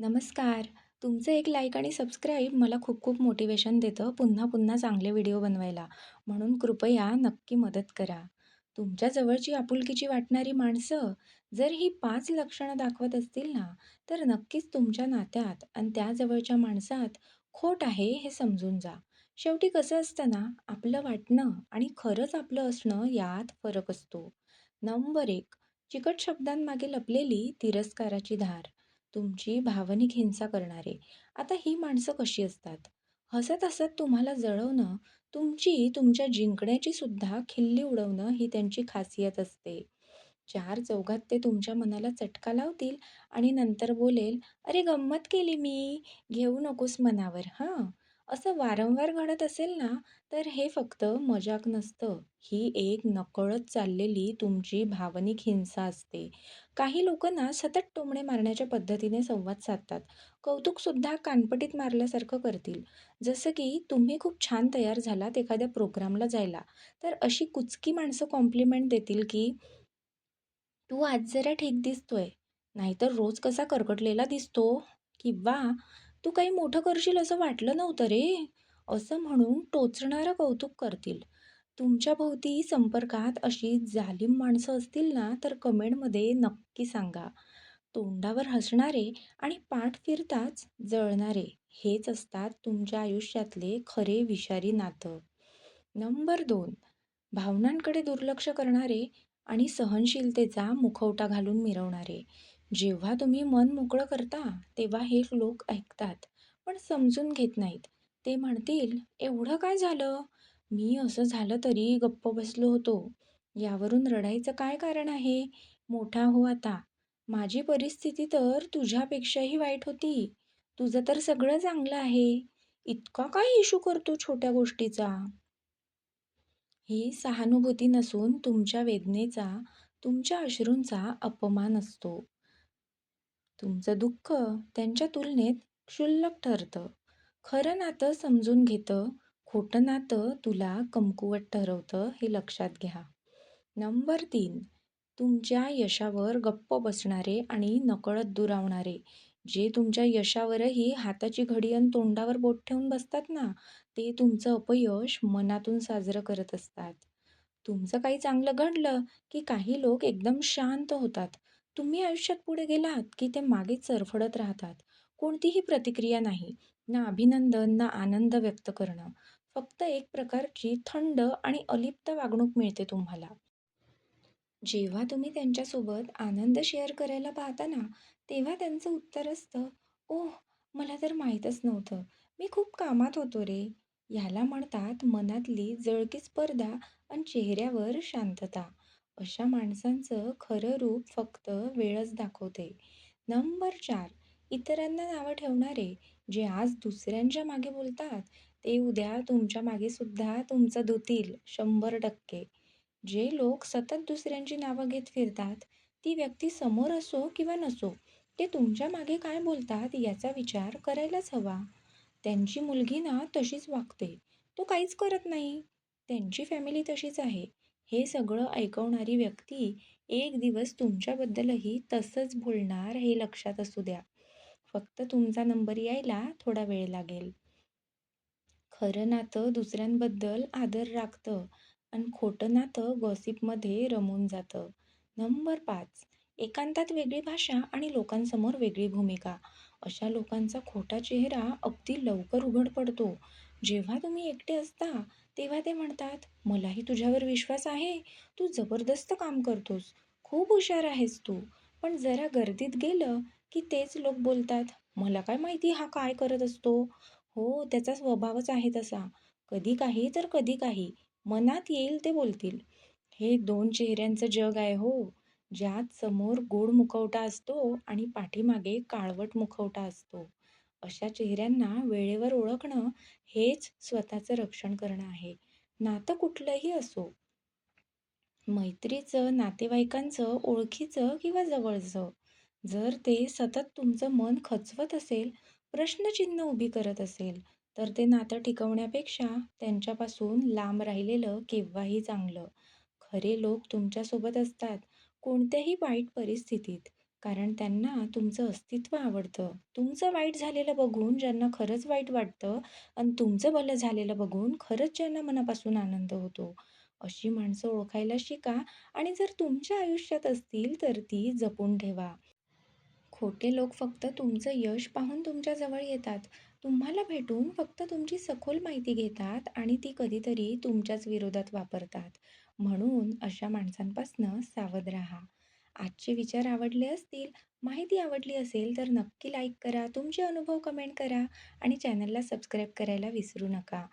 नमस्कार. तुमचं एक लाईक आणि सबस्क्राईब मला खूप खूप मोटिवेशन देतं पुन्हा पुन्हा चांगले व्हिडिओ बनवायला. म्हणून कृपया नक्की मदत करा. तुमच्या जवळची आपुलकीची वाटणारी माणसं जर ही पाच लक्षणं दाखवत असतील ना, तर नक्कीच तुमच्या नात्यात आणि त्या जवळच्या माणसात खोट आहे हे समजून जा. शेवटी कसं असतं ना, आपलं वाटणं आणि खरंच आपलं असणं यात फरक असतो. नंबर एक चिकट शब्दांमागे लपलेली तिरस्काराची धार. तुमची भावनिक हिंसा करणारे. आता ही माणसं कशी असतात? हसत-हसत तुम्हाला जळवणं, तुमची तुमच्या जिंकण्याची सुद्धा खिल्ली उडवणं ही त्यांची खासियत असते. चार चौघात ते तुमच्या मनाला चटका लावतील आणि नंतर बोलेल, "अरे गंमत केली मी, घेऊ नकोस मनावर हां." असं वारंवार घडत असेल ना, तर हे फक्त मजाक नसतं. ही एक नकळत चाललेली तुमची भावनिक हिंसा असते. काही लोक ना सतत टोमणे मारण्याच्या पद्धतीने संवाद साधतात. कौतुकसुद्धा कानपटीत मारल्यासारखं करतील. जसं की तुम्ही खूप छान तयार झालात एखाद्या प्रोग्रामला जायला, तर अशी कुचकी माणसं कॉम्प्लिमेंट देतील की "तू आज जरा ठीक दिसतोय, नाहीतर रोज कसा करकटलेला दिसतो" किंवा "तू काही मोठं करशील असं वाटलं नव्हतं रे." असं म्हणून टोचणारं कौतुक करतील. तुमच्या भोवती संपर्कात अशी जालीम माणसं असतील ना, तर कमेंटमध्ये नक्की सांगा. तोंडावर हसणारे आणि पाठ फिरताच जळणारे हेच असतात तुमच्या आयुष्यातले खरे विषारी नातं. नंबर दोन भावनांकडे दुर्लक्ष करणारे आणि सहनशीलतेचा मुखवटा घालून मिरवणारे. जेव्हा तुम्ही मन मोकळं करता, तेव्हा हे लोक ऐकतात, पण समजून घेत नाहीत. ते म्हणतील, "एवढं काय झालं? मी असं झालं तरी गप्प बसलो होतो. यावरून रडायचं काय कारण आहे? मोठा हो आता. माझी परिस्थिती तर तुझ्यापेक्षाही वाईट होती. तुझं तर सगळं चांगलं आहे. इतका काय इशू करतो छोट्या गोष्टीचा?" ही सहानुभूती नसून तुमच्या वेदनेचा, तुमच्या अश्रूंचा अपमान असतो. तुमचं दुःख त्यांच्या तुलनेत क्षुल्लक ठरतं. खरं नातं समजून घेतं, खोटं नातं तुला कमकुवत ठरवतं हे लक्षात घ्या. नंबर तीन तुमच्या यशावर गप्प बसणारे आणि नकळत दुरावणारे. जे तुमच्या यशावरही हाताची घडी आणि तोंडावर बोट ठेवून बसतात ना, ते तुमचं अपयश मनातून साजरं करत असतात. तुमचं काही चांगलं घडलं की काही लोक एकदम शांत होतात. तुम्ही आयुष्यात पुढे गेलात की ते मागेच सरफडत राहतात. कोणतीही प्रतिक्रिया नाही. ना अभिनंदन, ना आनंद व्यक्त करणं. फक्त एक प्रकारची थंड आणि अलिप्त वागणूक मिळते तुम्हाला. जेव्हा तुम्ही त्यांच्यासोबत आनंद शेअर करायला पाहता ना, तेव्हा त्यांचं उत्तर असतं, "ओह, मला तर माहीतच नव्हतं. मी खूप कामात होतो रे." ह्याला म्हणतात मनातली जळकी स्पर्धा आणि चेहऱ्यावर शांतता. अशा माणसांचं खरं रूप फक्त वेळच दाखवते. नंबर 4 इतरांना नावं ठेवणारे. जे आज दुसऱ्यांच्या मागे बोलतात, ते उद्या तुमच्या मागे सुद्धा तुमचं धुतील शंभर टक्के. जे लोक सतत दुसऱ्यांची नावं घेत फिरतात, ती व्यक्ती समोर असो किंवा नसो, ते तुमच्या मागे काय बोलतात याचा विचार करायलाच हवा. त्यांची मुलगी ना तशीच वागते, तो काहीच करत नाही. त्यांची फॅमिली तशीच आहे. हे सगळं ऐकवणारी व्यक्ती एक दिवस तुमच्याबद्दलही तसंच बोलणार हे लक्षात असू द्या. फक्त तुमचा नंबर यायला थोडा वेळ लागेल. खरं नातं दुसऱ्यांबद्दल आदर राखतं आणि खोटं नातं गॉसिपमध्ये रमून जातं. नंबर पाच एकांतात वेगळी भाषा आणि लोकांसमोर वेगळी भूमिका. अशा लोकांचा खोटा चेहरा अगदी लवकर उघड पडतो. जेव्हा तुम्ही एकटे असता, तेव्हा ते म्हणतात, "मलाही तुझ्यावर विश्वास आहे. तू जबरदस्त काम करतोस. खूप हुशार आहेस तू." पण जरा गर्दीत गेलं की तेच लोक बोलतात, "मला काय माहिती हा काय करत असतो?" हो, त्याचा स्वभावच आहे तसा. कधी काही तर कधी काही. मनात येईल ते बोलतील. हे दोन चेहऱ्यांचं जग आहे हो, ज्यात समोर गोड मुखवटा असतो आणि पाठीमागे काळवट मुखवटा असतो. अशा चेहऱ्यांना वेळेवर ओळखणं हेच स्वतःचं रक्षण करणं आहे. नातं कुठलंही असो. मैत्रीचं, नातेवाईकांचं, ओळखीचं किंवा जवळचं. जर ते सतत तुमचं मन खचवत असेल, प्रश्नचिन्ह उभी करत असेल, तर ते नातं टिकवण्यापेक्षा त्यांच्यापासून लांब राहिलेलं केव्हाही चांगलं. खरे लोक तुमच्यासोबत असतात कोणत्याही वाईट परिस्थितीत. कारण त्यांना तुमचं अस्तित्व आवडतं. तुमचं वाईट झालेलं बघून ज्यांना खरंच वाईट वाटतं आणि तुमचं भलं झालेलं बघून खरंच ज्यांना मनापासून आनंद होतो, अशी माणसं ओळखायला शिका आणि जर तुमच्या आयुष्यात असतील तर ती जपून ठेवा. खोटे लोक फक्त तुमचं यश पाहून तुमच्याजवळ येतात. तुम्हाला भेटून फक्त तुमची सखोल माहिती घेतात आणि ती कधीतरी तुमच्याच विरोधात वापरतात. म्हणून अशा माणसांपासनं सावध राहा. आजचे विचार आवडले असतील, माहिती आवडली असेल तर नक्की लाईक करा, तुमचे अनुभव कमेंट करा आणि चॅनलला सबस्क्राईब करायला विसरू नका.